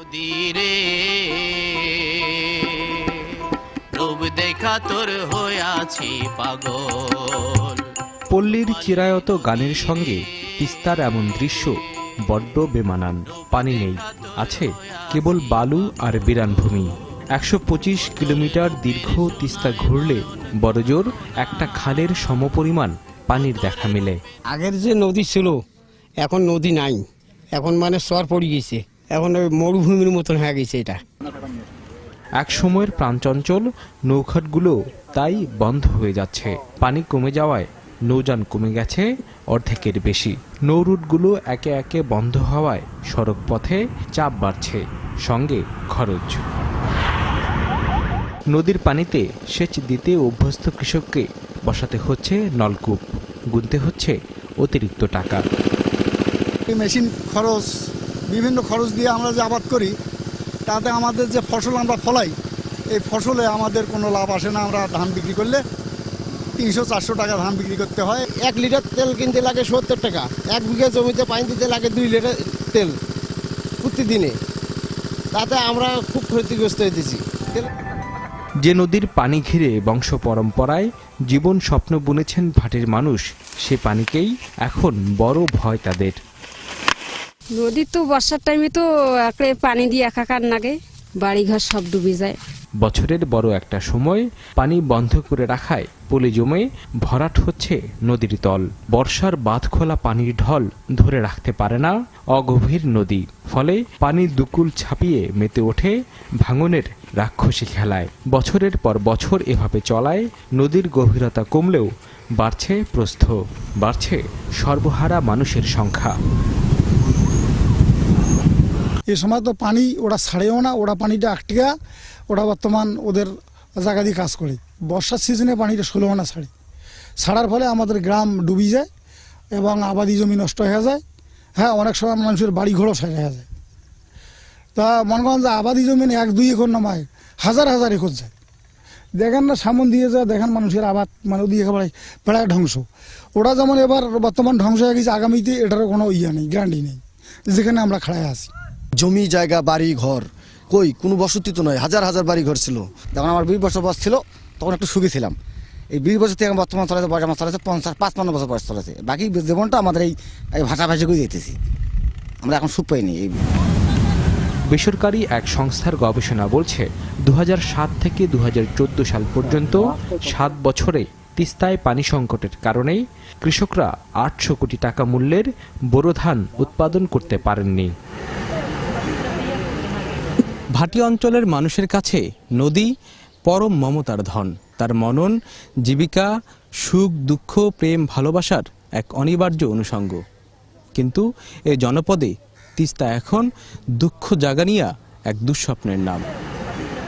নদীরে। রূপ দেখা তোর হইয়াছি পাগল। পল্লীর চিরায়ত গানের সঙ্গে তিস্তার এমন দৃশ্য বড্ড বেমানান পানি নেই। আছে কেবল বালু আর বিরান ভূমি। একশো পঁচিশ কিলোমিটার দীর্ঘ তিস্তা ঘুরলে বড়জোর একটা খালের সমপরিমাণ পানির দেখা মেলে। আগের যে নদী ছিল এখন নদী নাই। এখন মানে সর পড়ে গেছে। এখন ওই মরুভূমির মতন হয়ে গেছে এটা। এক সময়ের প্রাণচঞ্চল নৌঘাটগুলো তাই বন্ধ হয়ে যাচ্ছে। পানি কমে যাওয়ায় নৌযান কমে গেছে অর্ধেকের বেশি। নৌরুটগুলো একে একে বন্ধ হওয়ায় সড়ক পথে চাপ বাড়ছে সঙ্গে খরচ। নদীর পানিতে সেচ দিতে অভ্যস্ত কৃষককে বসাতে হচ্ছে নলকূপ গুনতে হচ্ছে অতিরিক্ত টাকা। এই মেশিন খরচ বিভিন্ন খরচ দিয়ে আমরা যে আবাদ করি তাতে আমাদের যে ফসল আমরা ফলাই এই ফসলে আমাদের কোনো লাভ আসে না। আমরা ধান বিক্রি করলে তিনশো চারশো টাকা ধান বিক্রি করতে হয়। এক লিটার তেল কিনতে লাগে সত্তর টাকা। এক বিঘা জমিতে পানি দিতে লাগে দুই লিটার তেল প্রতিদিনে। তাতে আমরা খুব ক্ষতিগ্রস্ত হইতেছি। তেল- যে নদীর পানি ঘিরে বংশ পরম্পরায় জীবন স্বপ্ন বুনেছেন ভাটের মানুষ সে পানিকেই এখন বড় ভয় তাদের। নদীর তো বর্ষার টাইমে তো একেবারে পানি দিয়ে একাকার লাগে বাড়িঘর সব ডুবে যায়। বছরের বড় একটা সময় পানি বন্ধ করে রাখায় পলি জমে ভরাট হচ্ছে নদীর তল। বর্ষার বাঁধ খোলা পানির ঢল ধরে রাখতে পারে না অগভীর নদী। ফলে পানি দুকুল ছাপিয়ে মেতে ওঠে ভাঙনের রাক্ষসী খেলায়। বছরের পর বছর এভাবে চলায় নদীর গভীরতা কমলেও বাড়ছে প্রস্থ, বাড়ছে সর্বহারা মানুষের সংখ্যা। এ সময় তো পানি ওরা ছাড়েও না, ওরা পানিটা আটকা, ওরা বর্তমান ওদের জায়গা দিয়ে কাজ করে। বর্ষার সিজনে পানিটা ষোলো আনা ছাড়ে। ছাড়ার ফলে আমাদের গ্রাম ডুবি যায় এবং আবাদি জমি নষ্ট হয়ে যায়। হ্যাঁ অনেক সময় মানুষের বাড়ি ঘরও ছেড়ে হয়ে যায়। তা মনে যে আবাদি জমি এক দুই একর নামায়, হাজার হাজার একর যায়। দেখেন না, সামন দিয়ে যায় দেখেন মানুষের আবাদ মানে ওদিকে একেবারে প্রায় ধ্বংস। ওরা যেমন এবার বর্তমান ধ্বংস হয়ে গেছে, আগামীতে এটারও কোনো ইয়ে নেই গ্যারান্টি নেই, যেখানে আমরা খাড়ায় আছি। জমি, জায়গা, বাড়ি, ঘর। কই, কোনো বসতি তো নয় হাজার হাজার বাড়ি ঘর ছিল। যখন আমার বিশ বছর বয়স ছিল, তখন একটু সুখী ছিলাম। এই বিশ বছর থেকে বর্তমান চলেছে বয়স আমার চলেছে পঞ্চাশ, পাঁচপান্ন বছর বয়স চলেছে। বাকি জীবনটা আমাদের এই ভাষাভাষি করে যেতেছি আমরা এখন সুখ পাইনি এই বেসরকারি এক সংস্থার গবেষণা বলছে দু হাজার সাত থেকে দু হাজার চোদ্দ সাল পর্যন্ত সাত বছরে তিস্তায় পানি সংকটের কারণে কৃষকরা আটশো কোটি টাকা মূল্যের বোরো ধান উৎপাদন করতে পারেননি। ভাটি অঞ্চলের মানুষের কাছে নদী, পরম মমতার ধন। তার মনন, জীবিকা, সুখ, দুঃখ, প্রেম, ভালোবাসার এক অনিবার্য অনুষঙ্গ। কিন্তু এ জনপদে তিস্তা এখন দুঃখ জাগানিয়া এক দুঃস্বপ্নের নাম।